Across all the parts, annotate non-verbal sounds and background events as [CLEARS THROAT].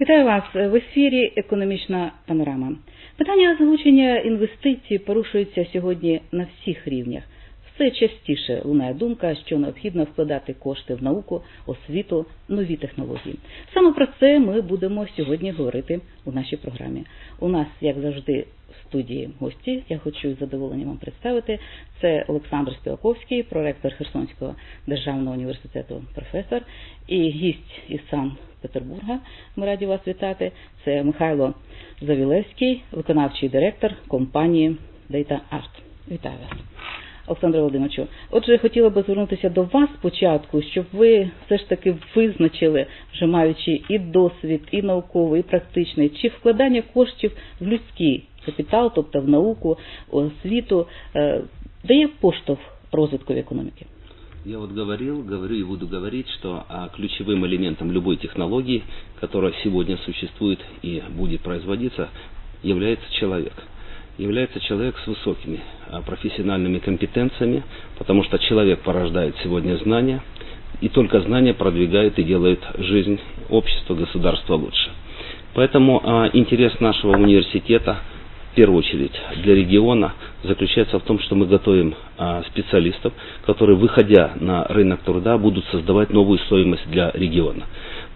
Вітаю вас в ефірі Економічна панорама. Питання залучення інвестицій порушується сьогодні на всіх рівнях. Все частіше лунає думка, що необхідно вкладати кошти в науку, освіту, нові технології. Саме про це ми будемо сьогодні говорити у нашій програмі. У нас, як завжди, в студії гості. Я хочу із задоволенням вам представити. Це Олександр Співаковський, проректор Херсонського державного університету, професор, і гість із Санкт-Петербурга. Ми раді вас вітати. Це Михайло Завілевський, виконавчий директор компанії Data Art. Вітаю вас. Олександре Володимировичу, отже, я хотіла би звернутися до вас спочатку, щоб ви все ж таки визначили, вже маючи і досвід, і науковий, і практичний, чи вкладання коштів в людський капітал, тобто в науку, освіту, е, дає поштовх розвитку економіки. Я вот говорил, говорю и буду говорить, что а, ключевым элементом любой технологии, которая сегодня существует и будет производиться, является человек. Является человек с высокими а, профессиональными компетенциями, потому что человек порождает сегодня знания, и только знания продвигают и делают жизнь общества, государства лучше. Поэтому а, интерес нашего университета – первую очередь для региона заключается в том, что мы готовим а, специалистов, которые, выходя на рынок труда, будут создавать новую стоимость для региона.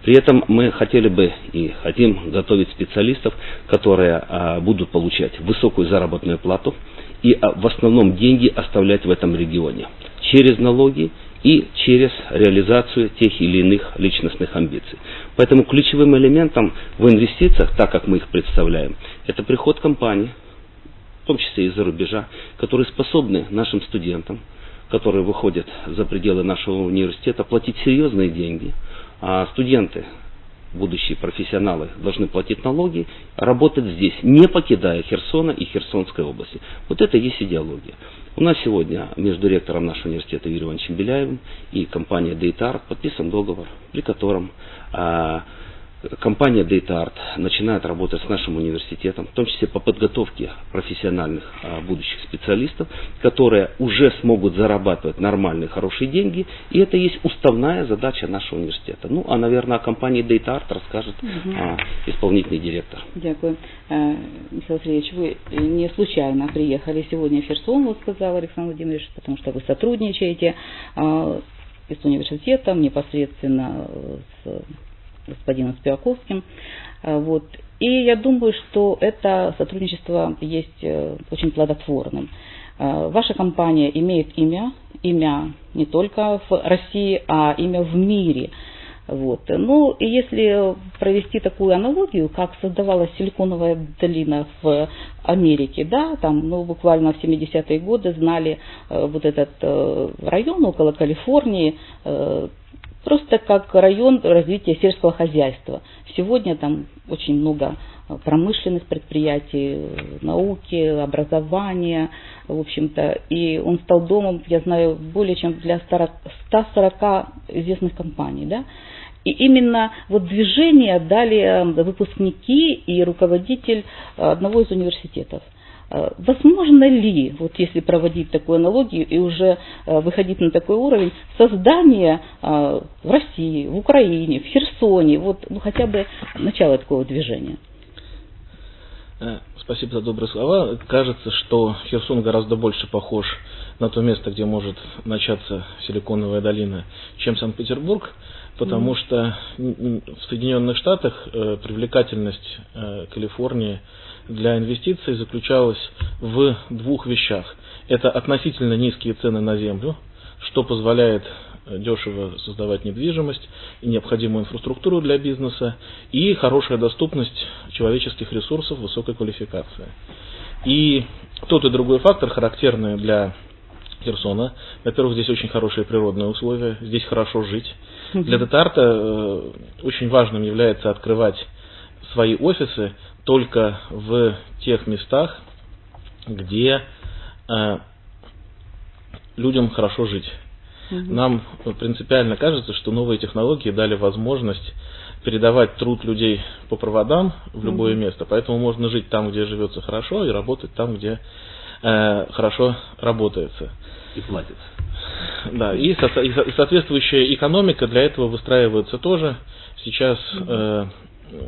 При этом мы хотели бы и хотим готовить специалистов, которые а, будут получать высокую заработную плату и а, в основном деньги оставлять в этом регионе через налоги и через реализацию тех или иных личностных амбиций. Поэтому ключевым элементом в инвестициях, так как мы их представляем, это приход компаний, в том числе из-за рубежа, которые способны нашим студентам, которые выходят за пределы нашего университета, платить серьезные деньги. А студенты будущие профессионалы должны платить налоги, работать здесь, не покидая Херсона и Херсонской области. Вот это и есть идеология. У нас сегодня между ректором нашего университета Юрием Ивановичем Беляевым и компанией Дейтар подписан договор, при котором а, компания Data Art начинает работать с нашим университетом, в том числе по подготовке профессиональных а, будущих специалистов, которые уже смогут зарабатывать нормальные, хорошие деньги, и это есть уставная задача нашего университета. Ну, а, наверное, о компании Data Art расскажет угу. а, исполнительный директор. Дякую. Михаил Сергеевич, вы не случайно приехали сегодня в Херсон, вот сказал Александр Владимирович, потому что вы сотрудничаете с университетом непосредственно с господином Спиваковским. Вот. И я думаю, что это сотрудничество есть очень плодотворным. Ваша компания имеет имя, имя не только в России, а имя в мире. Вот. Ну, и если провести такую аналогию, как создавалась силиконовая долина в Америке, да, там, ну, буквально в 70-е годы знали э, вот этот э, район около Калифорнии, э, просто как район развития сельского хозяйства. Сегодня там очень много промышленных предприятий, науки, образования, в общем-то, и он стал домом, я знаю, более чем для 140 известных компаний, да, и именно вот движение дали выпускники и руководитель одного из университетов. Возможно ли, вот если проводить такую аналогию и уже выходить на такой уровень, создание в России, в Украине, в Херсоне, вот ну, хотя бы начало такого движения? Спасибо за добрые слова. Кажется, что Херсон гораздо больше похож на то место, где может начаться Силиконовая долина, чем Санкт-Петербург, потому mm. что в Соединенных Штатах привлекательность Калифорнии для инвестиций заключалась в двух вещах. Это относительно низкие цены на землю, что позволяет дешево создавать недвижимость и необходимую инфраструктуру для бизнеса, и хорошая доступность человеческих ресурсов высокой квалификации. И тот и другой фактор характерны для Херсона. Во-первых, здесь очень хорошие природные условия, здесь хорошо жить. Для Детарта э, очень важным является открывать свои офисы только в тех местах, где э, людям хорошо жить. Угу. Нам принципиально кажется, что новые технологии дали возможность передавать труд людей по проводам в любое угу. место, поэтому можно жить там, где живется хорошо, и работать там, где э, хорошо работается. И платится. Да, и, со, и соответствующая экономика для этого выстраивается тоже. Сейчас э, э,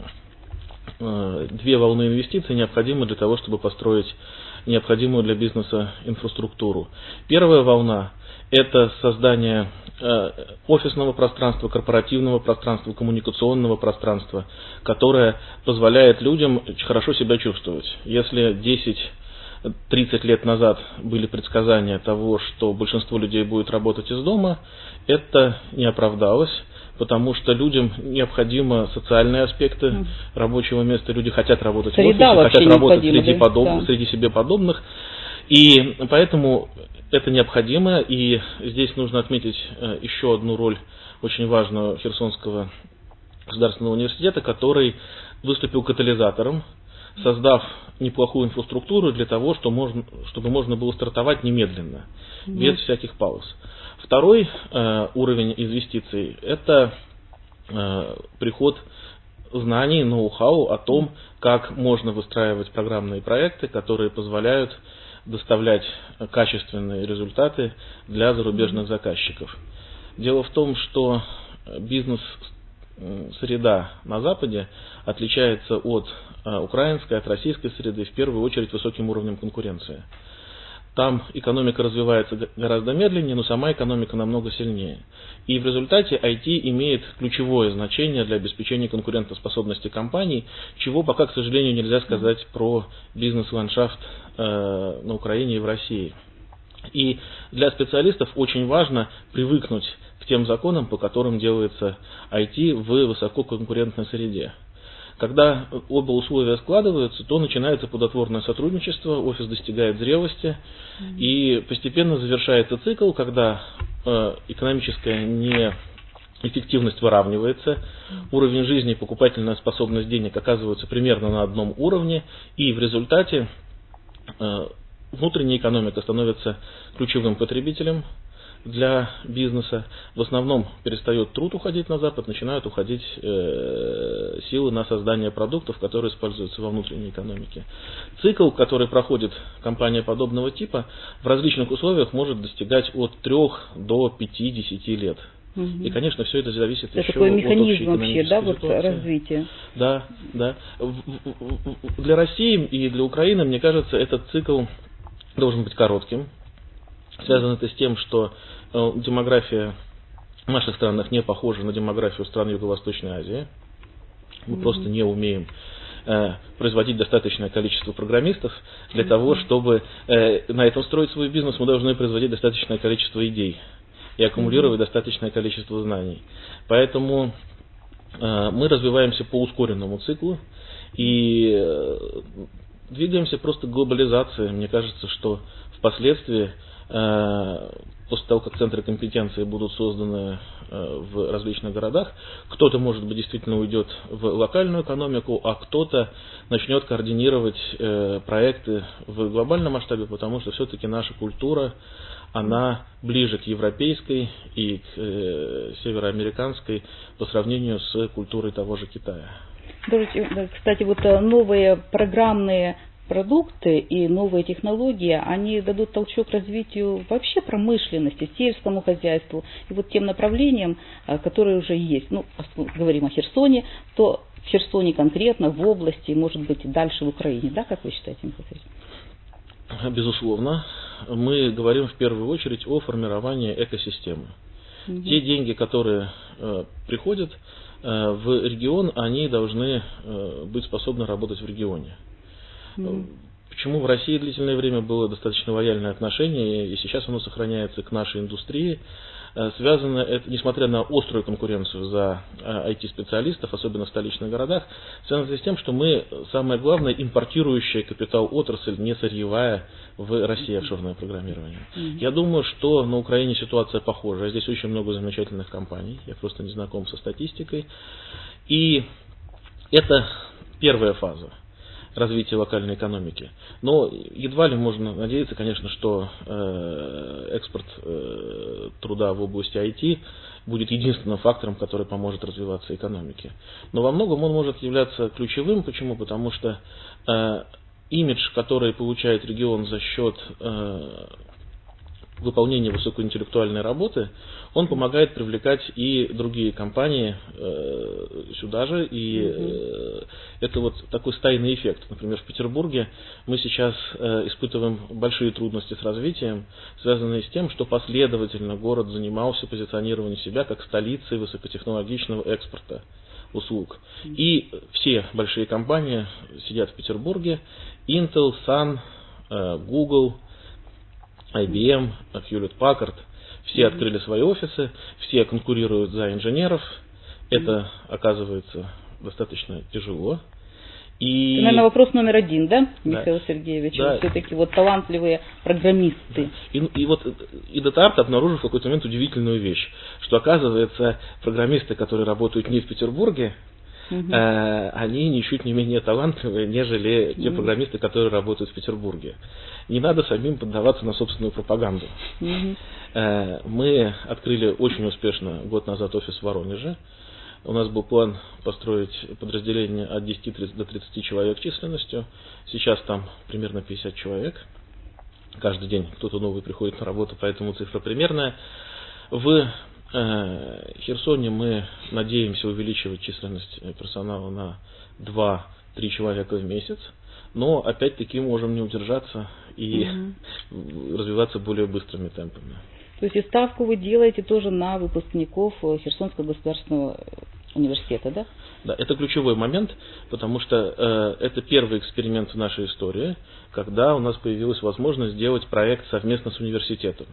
две волны инвестиций необходимы для того, чтобы построить необходимую для бизнеса инфраструктуру. Первая волна – это создание э, офисного пространства, корпоративного пространства, коммуникационного пространства, которое позволяет людям хорошо себя чувствовать. Если 10 30 лет назад были предсказания того, что большинство людей будет работать из дома, это не оправдалось, потому что людям необходимы социальные аспекты mm. рабочего места, люди хотят работать Среда в офисе, хотят работать среди, да? подоб... да. среди себе подобных, и поэтому это необходимо, и здесь нужно отметить э, еще одну роль очень важную Херсонского государственного университета, который выступил катализатором создав неплохую инфраструктуру для того, что можно, чтобы можно было стартовать немедленно, mm без всяких пауз. Второй э, уровень инвестиций – это э, приход знаний, ноу-хау о том, как можно выстраивать программные проекты, которые позволяют доставлять качественные результаты для зарубежных заказчиков. Дело в том, что бизнес среда на Западе отличается от украинской, от российской среды в первую очередь высоким уровнем конкуренции. Там экономика развивается гораздо медленнее, но сама экономика намного сильнее. И в результате IT имеет ключевое значение для обеспечения конкурентоспособности компаний, чего пока, к сожалению, нельзя сказать про бизнес-ландшафт э, на Украине и в России. И для специалистов очень важно привыкнуть к тем законам, по которым делается IT в высококонкурентной среде. Когда оба условия складываются, то начинается плодотворное сотрудничество, офис достигает зрелости и постепенно завершается цикл, когда э, экономическая неэффективность выравнивается, уровень жизни и покупательная способность денег оказываются примерно на одном уровне, и в результате э, внутренняя экономика становится ключевым потребителем для бизнеса. В основном перестает труд уходить на Запад, начинают уходить э, силы на создание продуктов, которые используются во внутренней экономике. Цикл, который проходит компания подобного типа, в различных условиях может достигать от 3 до 50 лет. Угу. И, конечно, все это зависит это еще такой от механизм вообще, да, вот развития. Да, да. Для России и для Украины, мне кажется, этот цикл должен быть коротким. Связано это с тем, что э, демография в наших странах не похожа на демографию стран Юго-Восточной Азии. Мы mm-hmm. просто не умеем э, производить достаточное количество программистов для mm-hmm. того, чтобы э, на этом строить свой бизнес, мы должны производить достаточное количество идей и аккумулировать mm-hmm. достаточное количество знаний. Поэтому э, мы развиваемся по ускоренному циклу и э, двигаемся просто к глобализации. Мне кажется, что впоследствии после того, как центры компетенции будут созданы э, в различных городах, кто-то, может быть, действительно уйдет в локальную экономику, а кто-то начнет координировать э, проекты в глобальном масштабе, потому что все-таки наша культура, она ближе к европейской и к североамериканской по сравнению с культурой того же Китая. Кстати, вот новые программные продукты и новые технологии, они дадут толчок развитию вообще промышленности, сельскому хозяйству и вот тем направлениям, а, которые уже есть. Ну, говорим о Херсоне, то в Херсоне конкретно, в области, может быть, дальше в Украине, да, как вы считаете, Михаил Безусловно. Мы говорим в первую очередь о формировании экосистемы. Угу. Те деньги, которые э, приходят э, в регион, они должны э, быть способны работать в регионе. Почему в России длительное время было достаточно лояльное отношение, и сейчас оно сохраняется к нашей индустрии, э, связано это, несмотря на острую конкуренцию за IT-специалистов, э, особенно в столичных городах, связано это с тем, что мы, самое главное, импортирующая капитал отрасль, не сырьевая в России офшорное программирование. Mm-hmm. Я думаю, что на Украине ситуация похожая. Здесь очень много замечательных компаний, я просто не знаком со статистикой. И это первая фаза развития локальной экономики. Но едва ли можно надеяться, конечно, что э, экспорт э, труда в области IT будет единственным фактором, который поможет развиваться экономике. Но во многом он может являться ключевым. Почему? Потому что э, имидж, который получает регион за счет выполнения высокоинтеллектуальной работы, он помогает привлекать и другие компании э, сюда же, и э, это вот такой стайный эффект. Например, в Петербурге мы сейчас э, испытываем большие трудности с развитием, связанные с тем, что последовательно город занимался позиционированием себя как столицей высокотехнологичного экспорта услуг. И все большие компании сидят в Петербурге. Intel, Sun, э, Google, IBM, Hewlett Packard. Все открыли свои офисы, все конкурируют за инженеров. Это оказывается достаточно тяжело. И... Это, наверное, вопрос номер один, да, Да. Михаил Сергеевич? Да. Все-таки вот талантливые программисты. И, и вот и Детарт обнаружил в какой-то момент удивительную вещь, что оказывается программисты, которые работают не в Петербурге, Э, они ничуть не менее талантливые, нежели те программисты, которые работают в Петербурге. Не надо самим поддаваться на собственную пропаганду. Э, Мы открыли очень успешно год назад офис в Воронеже. У нас был план построить подразделение от 10 30 до 30 человек численностью. Сейчас там примерно 50 человек. Каждый день кто-то новый приходит на работу, поэтому цифра примерная. В Херсоне мы надеемся увеличивать численность э, персонала на 2-3 человека в месяц. Но опять-таки можем не удержаться и развиваться более быстрыми темпами. То есть и ставку вы делаете тоже на выпускников э, Херсонского государственного э, университета, да? Да, это ключевой момент, потому что э, это первый эксперимент в нашей истории, когда у нас появилась возможность сделать проект совместно с университетом.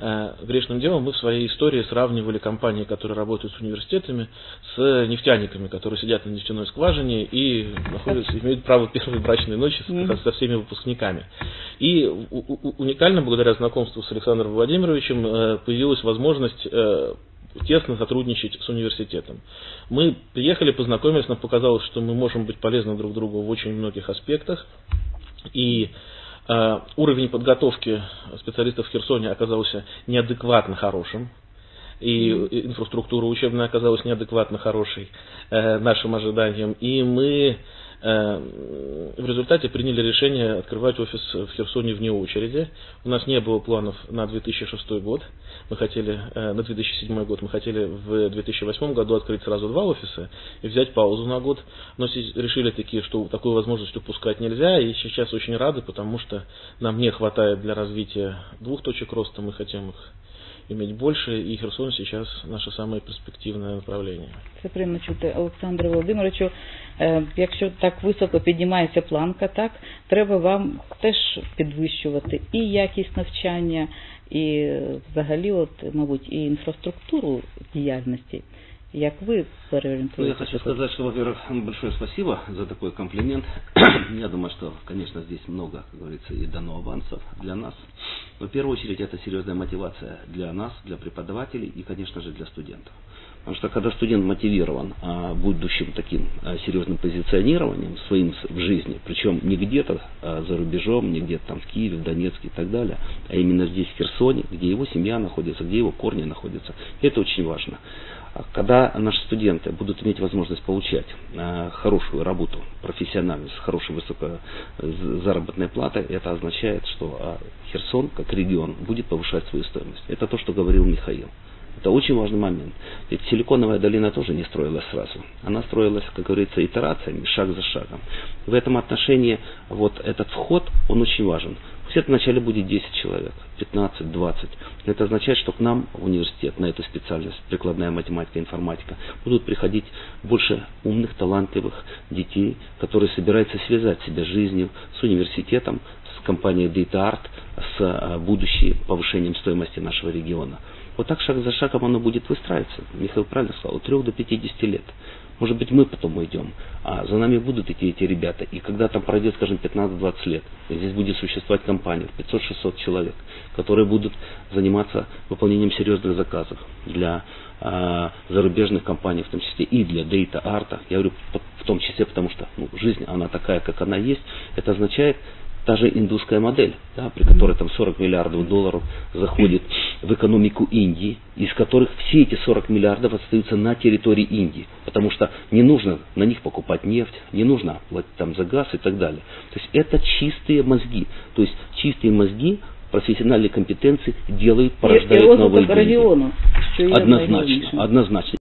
Э, грешным делом мы в своей истории сравнивали компании, которые работают с университетами, с нефтяниками, которые сидят на нефтяной скважине и находятся, имеют право первой брачной ночи со всеми выпускниками. И у- у- уникально, благодаря знакомству с Александром Владимировичем, э, появилась возможность э, тесно сотрудничать с университетом. Мы приехали, познакомились, нам показалось, что мы можем быть полезны друг другу в очень многих аспектах. И уровень подготовки специалистов в Херсоне оказался неадекватно хорошим. И инфраструктура учебная оказалась неадекватно хорошей э, нашим ожиданиям. И мы э, в результате приняли решение открывать офис в Херсоне вне очереди. У нас не было планов на 2006 год. Мы хотели, э, на 2007 год мы хотели в 2008 году открыть сразу два офиса и взять паузу на год. Но решили такие, что такую возможность упускать нельзя. И сейчас очень рады, потому что нам не хватает для развития двух точек роста. Мы хотим их иметь больше. І Херсон сейчас наше самое перспективное направление. Це приємно чути Олександру Володимировичу. Е, Якщо так високо піднімається планка, так треба вам теж підвищувати і якість навчання, і е, взагалі, от, мабуть, і інфраструктуру діяльності. Як ви Ну, я переорієнтуєте? хочу сказать, что, во-первых, большое спасибо за такой комплимент. [CLEARS THROAT] Я думаю, что, конечно, здесь много, как говорится, и дано авансов для нас. Но в первую очередь это серьезная мотивация для нас, для преподавателей и, конечно же, для студентов. Потому что когда студент мотивирован а, будущим таким а, серьезным позиционированием своим в жизни, причем не где-то а, за рубежом, не где-то там в Киеве, в Донецке и так далее, а именно здесь, в Херсоне, где его семья находится, где его корни находятся, это очень важно. А Когда наши студенты будут иметь возможность получать э, хорошую работу, профессиональную, с хорошей высокой заработной платой, это означает, что э, Херсон, как регион, будет повышать свою стоимость. Это то, что говорил Михаил. Это очень важный момент. Ведь Силиконовая долина тоже не строилась сразу. Она строилась, как говорится, итерациями, шаг за шагом. В этом отношении вот этот вход, он очень важен. Это вначале будет 10 человек, 15, 20. Но это означает, что к нам в университет на эту специальность, прикладная математика, информатика, будут приходить больше умных, талантливых детей, которые собираются связать себя жизнью, с университетом, с компанией Data Art, с э, будущим повышением стоимости нашего региона. Вот так шаг за шагом оно будет выстраиваться. Михаил правильно сказал, от 3 до 50 лет. Может быть, мы потом уйдем, а за нами будут идти эти ребята. И когда там пройдет, скажем, 15-20 лет, здесь будет существовать компания в 500-600 человек, которые будут заниматься выполнением серьезных заказов для а, зарубежных компаний, в том числе и для Data Art. Я говорю в том числе, потому что ну, жизнь, она такая, как она есть. Это означает, та же индусская модель, да, при которой там 40 миллиардов долларов заходит в экономику Индии, из которых все эти 40 миллиардов остаются на территории Индии, потому что не нужно на них покупать нефть, не нужно платить там за газ и так далее. То есть это чистые мозги, то есть чистые мозги профессиональные компетенции делают, І, і порождают новые розвиток деньги. регіону, що є Однозначно, найголовнішим. однозначно.